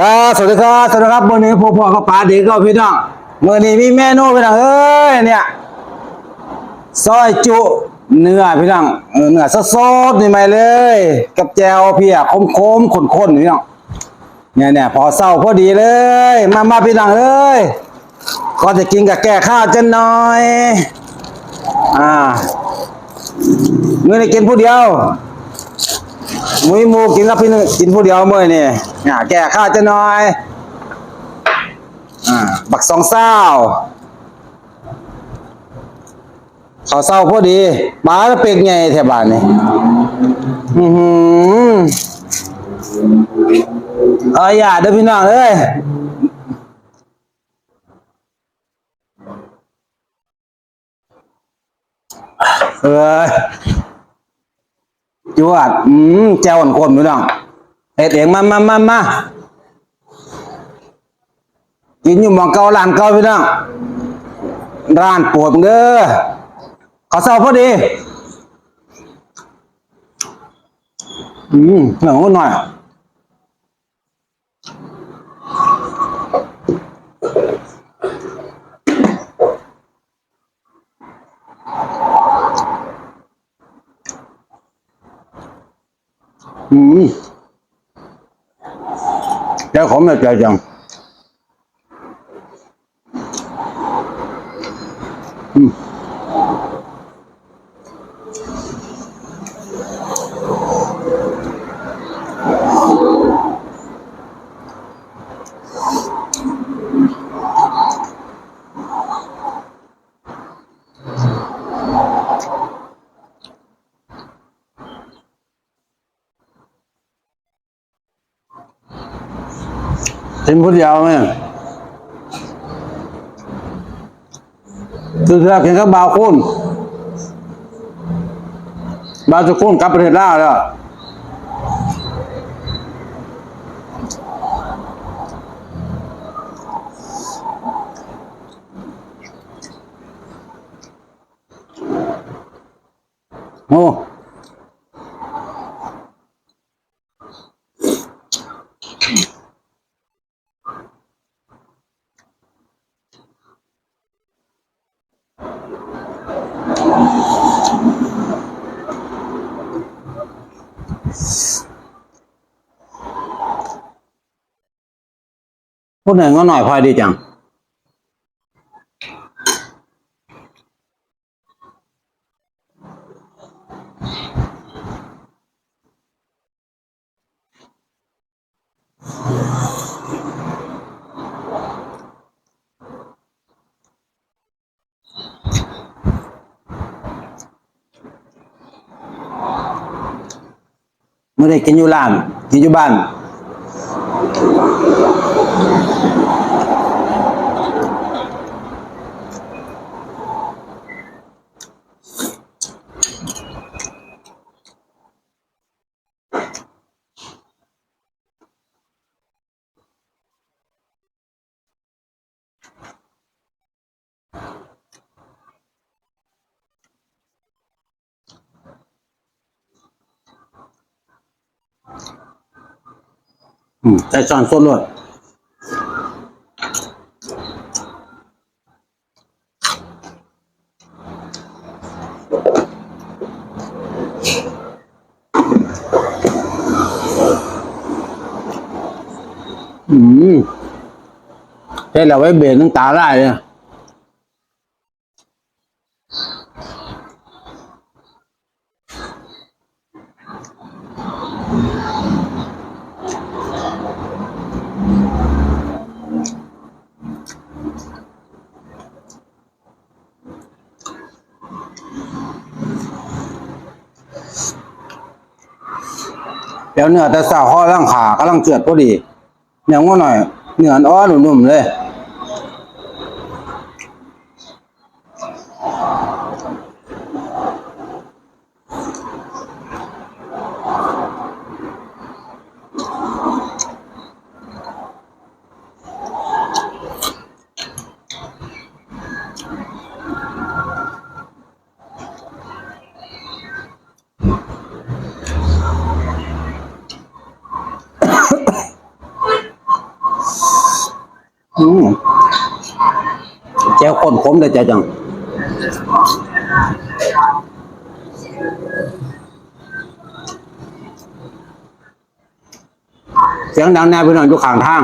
ครับสวัสดีครับสวัสดีครับวันนี้พ่อพ่อกับป้าเด็กก็พี่น้องเมื่อนี้มีเมนูพี่น้องเอ้ยเนี่ยซอยจุเนื้อพี่น้องเนื้อสดๆนี่ไหมเลย กับแจวเพียคมๆข้นๆพี่น้องเนี่ยเนี่ยพอเศร้าพอดีเลย มามาพี่น้องเอ้ยก็จะกินกับแก้ข้าวจันหน่อยอ่าเมื่อนี้กินผู้เดียวมุ้ยมูกินกับพี่นึงกินผู้เดียวมื่อนี่ อ่าแก่ข้าจะน้อยอ่าบักสองเศร้าเขาเศร้าพอดีหมาแล้วเป็กไงแถวบ้านนี่อือหือเอ้ยอย่าเด้อพี่น้องเอ้ยเอ้ยจวดอืมแจวอ่อนคนพี่น้อง เฮ็ดเองมามามามากินอยู่มองเก่าร้านเก่าพี่น้องร้านปวดเด้อขอเศร้าพอดี อืมเหนียวหน่อยอืม แกของแบบใจจัง กินผู้เดียวเนี่ยคือเธอกินกับบาวคุณบาวจะคุณกลับประเทศลาวแล้วโอ้ พูดหนึ่งก็หน่อยพอดีจัง ไม่ได้กินอยู่ร้านกินอยู่บ้าน อืมใส่ช้อนส้นเลยอืมใช่แล้วไว้เบรน้งตาได้เลย แล้วเนื้อแต่สาวห้อร่างขากำลังเจือดพอดีเหนียวก็หน่อย เนื้ออ้อนนุ่มๆเลย อ อืมแจ้วข้นขมเลยจ้ะจังเสียงดังแน่พี่น้องอยู่ข้างทาง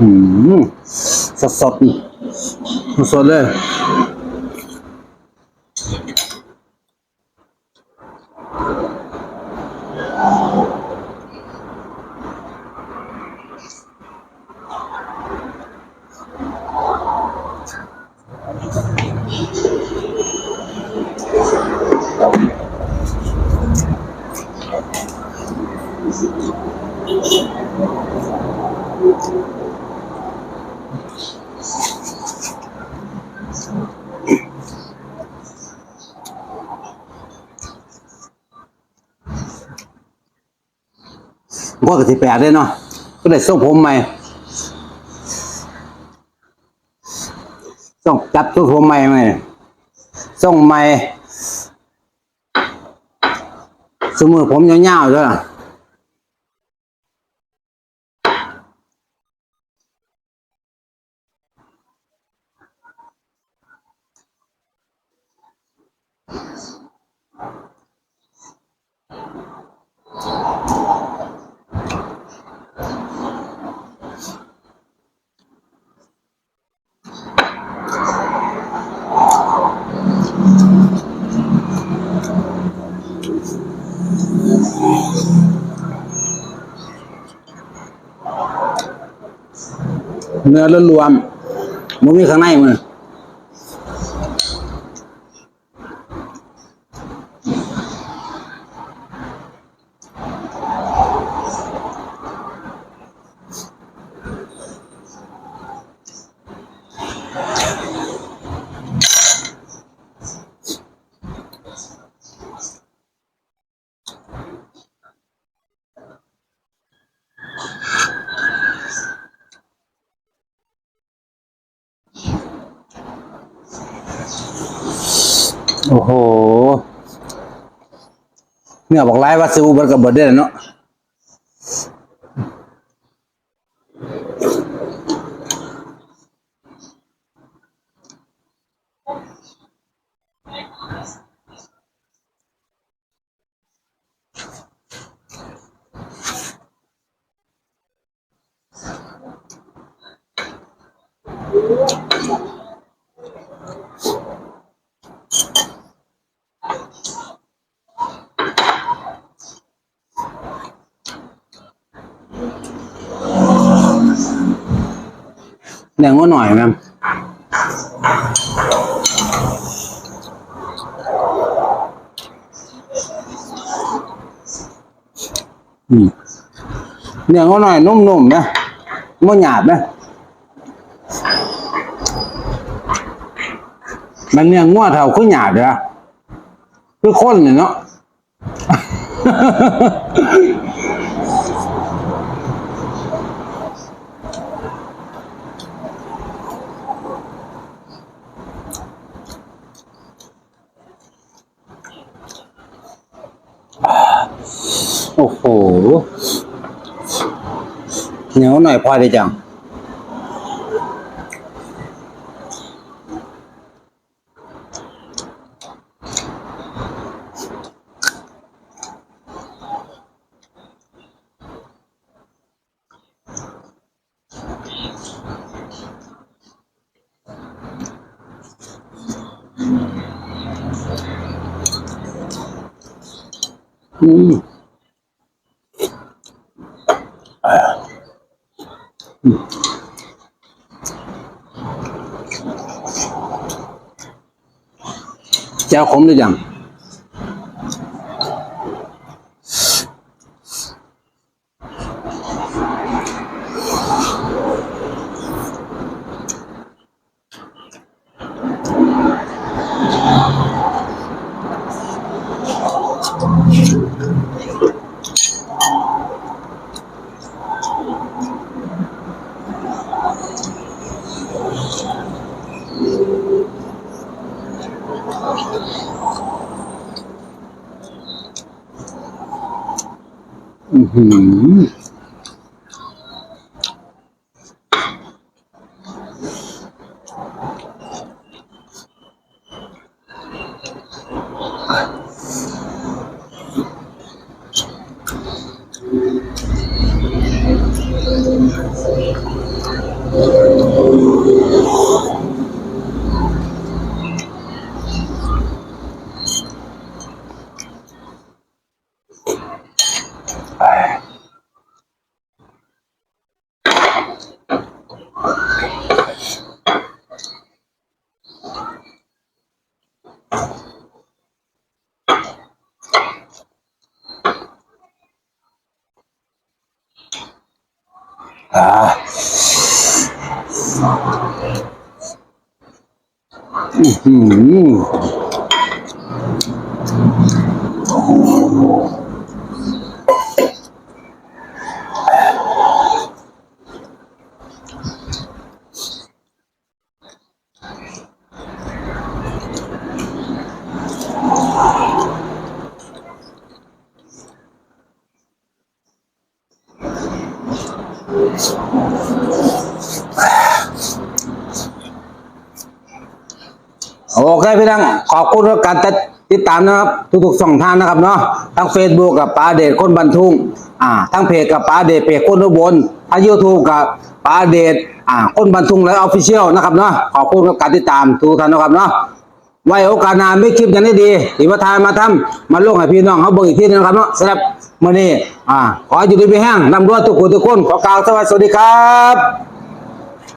อืม สดสด ๆสดๆเลยก็กระสิแปดเลยเนาะก็ได้ส่งผมใหม่ส่งจับตัวผมใหม่ไหมส่งใหม่สมมติผมยาวๆด้วยล่ะ เนื้อล้วนๆมันมีข้างในมัน โอ้โหเนื้อบอกไล่ว่าซิวเบิดกับบดได้แล้วเนาะ แดงว่าหน่อยแม่มอืมเนื้อก็หน่อยนุ่มๆนะไม่หยาบนะมันเนื้องัวเท่าคือหยาบเลยอะคือข้นเนี่ยเนาะ โอ้โหเหนียวหน่อยพอดีจังอืม เจ้าขมหรือยัง อือหืออ่าอื อหือโอเคพี่น้องขอบคุณทุกการติดตามนะครับ ทุกๆช่องทางนะครับเนาะทั้ง Facebook กับป้าเดชคนบันทุ่งอ่าทั้งเพจกับป้าเดชเพจคนอุบลทั้ง YouTube กับป้าเดชอ่าคนบันทุ่งและออฟฟิเชียลนะครับเนาะขอบคุณทุกการติดตามทุกท่านนะครับเนาะไว้โอกาสหน้าไม่คลิปอย่างนี้ดีที่มาทายมาทำมาลงให้พี่น้องเขาเบิ่งอีกทีนึงนะครับเนาะสำหรับมื้อนี้อ่าขออยู่ดีมีแห้งนำด้วยทุกคนทุกคนขอกล่าวสวัสดีครับ